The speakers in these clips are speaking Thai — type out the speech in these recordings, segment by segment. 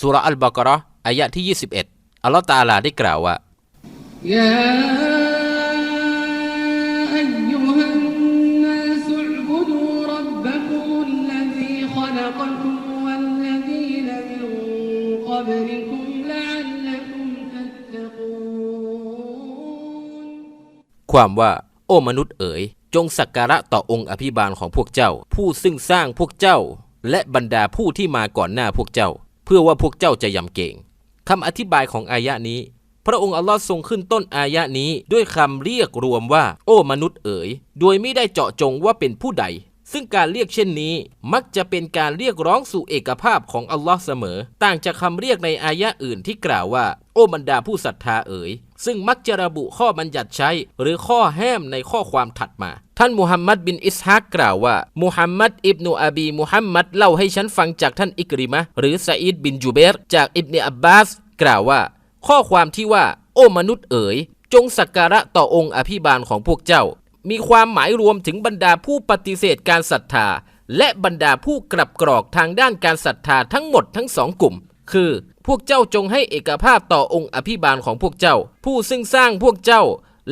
สุรอัลบากรออายะที่ 21 อัลลอฮ์ตาลาได้กล่าวว่า ความว่า โอ้มนุษย์เอ๋ย จงสักการะต่อองค์อภิบาลของพวกเจ้า ผู้ซึ่งสร้างพวกเจ้า และบรรดาผู้ที่มาก่อนหน้าพวกเจ้า เพื่อว่าพวกเจ้าจะยำเก่งคำอธิบายของอายะนี้ พระองค์อัลลอฮ์ทรงขึ้นต้นอายะนี้ด้วยคำเรียกรวมว่า โอ้มนุษย์เอ๋ย โดยไม่ได้เจาะจงว่าเป็นผู้ใด ซึ่งการเรียกเช่นนี้ มักจะเป็นการเรียกร้องสู่เอกภาพของอัลลอฮ์เสมอ ต่างจากคำเรียกในอายะอื่นที่กล่าวว่า โอ้บรรดาผู้ศรัทธาเอ๋ย ซึ่งมักจะระบุข้อบัญญัติใช้ หรือข้อแห้มในข้อความถัดมา ท่านมุฮัมมัดบินอิสฮากกล่าวว่ามุฮัมมัดอิบนุอบีมุฮัมมัดเล่าให้ฉันฟังจากท่านอิกริมะห์หรือซาอิดบินจูเบรจากอิบเนอับบาส กล่าวว่า ข้อความที่ว่า โอ้มนุษย์เอ๋ย จงสักการะต่อองค์อภิบาลของพวกเจ้า มีความหมายรวมถึงบรรดาผู้ปฏิเสธการศรัทธาและบรรดาผู้กลับกรอกทางด้านการศรัทธาทั้งหมดทั้งสองกลุ่ม คือ พวกเจ้าจงให้เอกภาพต่อองค์อภิบาลของพวกเจ้า ผู้ซึ่งสร้างพวกเจ้า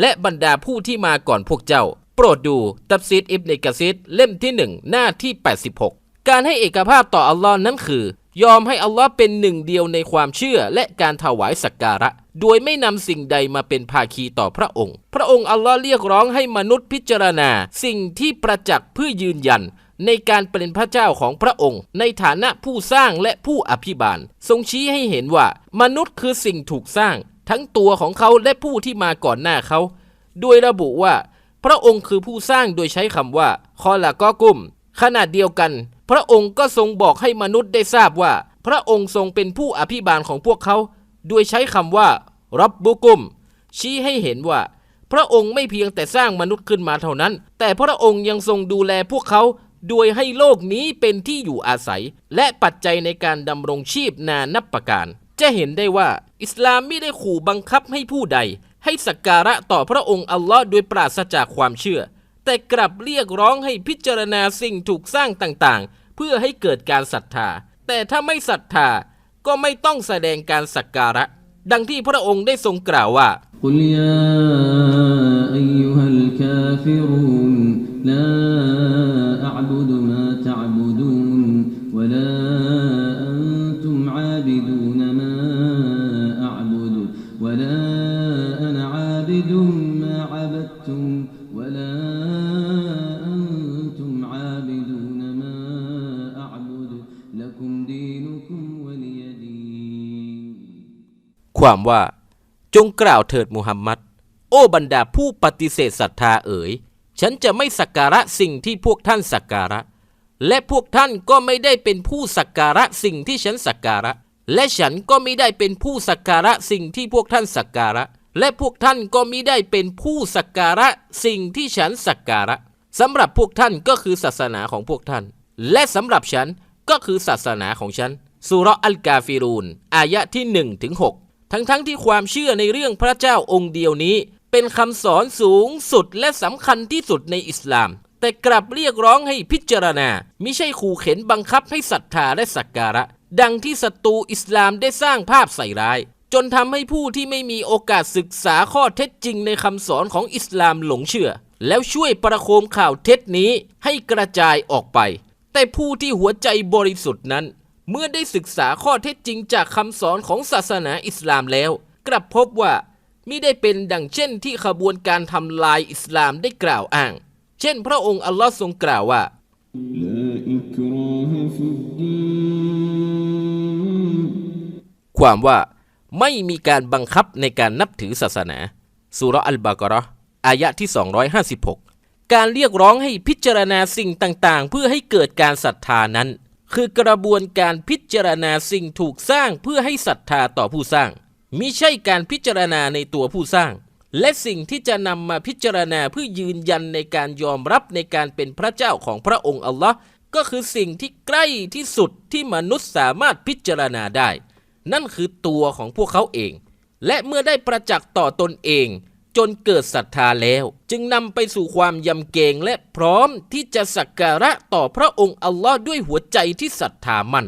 และบรรดาผู้ที่มาก่อนพวกเจ้า โปรดดูตับซีดอิบเนกซิดเล่มที่หนึ่งหน้าที่ 86 การให้เอกภาพต่ออัลลอฮ์นั้นคือ ยอมให้อัลลอฮ์เป็นหนึ่งเดียวในความเชื่อและการถวายสักการะโดยไม่นำสิ่งใดมาเป็นภาคีต่อพระองค์ พระองค์อัลลอฮ์เรียกร้องให้มนุษย์พิจารณา สิ่งที่ประจักษ์เพื่อยืนยัน ในการเป็นพระเจ้าของพระองค์ ในฐานะผู้สร้างและผู้อภิบาล ทรงชี้ให้เห็นว่า มนุษย์คือสิ่งถูกสร้าง ทั้งตัวของเขาและผู้ที่มาก่อนหน้าเขา โดยระบุว่า พระองค์คือผู้สร้างโดยใช้คำว่าคอละก็กุมขนาดเดียวกัน พระองค์ก็ทรงบอกให้มนุษย์ได้ทราบว่า พระองค์ทรงเป็นผู้อภิบาลของพวกเขา โดยใช้คำว่ารับบุกุม ชี้ให้เห็นว่า พระองค์ไม่เพียงแต่สร้างมนุษย์ขึ้นมาเท่านั้น แต่พระองค์ยังทรงดูแลพวกเขา โดยให้โลกนี้เป็นที่อยู่อาศัย และปัจจัยในการดำรงชีพนานับประการ จะเห็นได้ว่าอิสลามไม่ได้ขู่บังคับให้ผู้ใด ให้สักการะต่อพระองค์อัลลอฮ์โดยปราศจากความเชื่อ แต่กลับเรียกร้องให้พิจารณาสิ่งถูกสร้างต่างๆ เพื่อให้เกิดการศรัทธา แต่ถ้าไม่ศรัทธาก็ไม่ต้องแสดงการสักการะ ดังที่พระองค์ได้ทรงกล่าวว่าุลยาอยฮัลกาฟิรุนลา ولا أنا عابد ما عبدتم ولا أنتم عابدون ما أعبد لكم دينكم ولي دين ความว่า จงกล่าวเถิดมูฮัมมัด โอ้บรรดาผู้ปฏิเสธศรัทธาเอ๋ย ฉันจะไม่สักการะสิ่งที่พวกท่านสักการะ และพวกท่านก็ไม่ได้เป็นผู้สักการะสิ่งที่ฉันสักการะ และฉันก็ไม่ได้เป็นผู้สักการะสิ่งที่พวกท่านสักการะ และพวกท่านก็มิได้เป็นผู้สักการะสิ่งที่ฉันสักการะสำหรับพวกท่านก็คือศาสนาของพวกท่าน และสำหรับฉันก็คือศาสนาของฉันสุราะห์อัลกาฟิรูนอายะที่1ถึง6ทั้งๆทที่ความเชื่อในเรื่องพระเจ้าองค์เดียวนี้ เป็นคำสอนสูงสุดและสำคัญที่สุดในอิสลาม แต่กลับเรียกร้องให้พิจารณา มิใช่ขู่เข็นบังคับให้ศรัทธาและสักการะ ดังที่ศัตรูอิสลามได้สร้างภาพใส่ร้าย จนทำให้ผู้ที่ไม่มีโอกาสศึกษาข้อเท็จจริงในคำสอนของอิสลามหลงเชื่อ แล้วช่วยประโคมข่าวเท็จนี้ให้กระจายออกไป แต่ผู้ที่หัวใจบริสุทธิ์นั้น เมื่อได้ศึกษาข้อเท็จจริงจากคำสอนของศาสนาอิสลามแล้ว กลับพบว่ามิได้เป็นดังเช่นที่ขบวนการทำลายอิสลามได้กล่าวอ้าง เช่น พระองค์อัลลอฮ์ทรงกล่าวว่า ความว่าไม่มีการบังคับในการนับถือศาสนาสุรอัลบากราะห์อายะที่ 256 การเรียกร้องให้พิจารณาสิ่งต่างๆ เพื่อให้เกิดการศรัทธานั้น คือกระบวนการพิจารณาสิ่งถูกสร้างเพื่อให้ศรัทธาต่อผู้สร้างมิใช่การพิจารณาในตัวผู้สร้าง และสิ่งที่จะนำมาพิจารณาเพื่อยืนยันในการยอมรับในการเป็นพระเจ้าของพระองค์อัลลอฮ์ ก็คือสิ่งที่ใกล้ที่สุดที่มนุษย์สามารถพิจารณาได้ นั่นคือตัวของพวกเขาเอง และเมื่อได้ประจักษ์ต่อตนเอง จนเกิดศรัทธาแล้ว จึงนำไปสู่ความยำเกรงและพร้อมที่จะสักการะต่อพระองค์อัลลอฮ์ด้วยหัวใจที่ศรัทธามั่น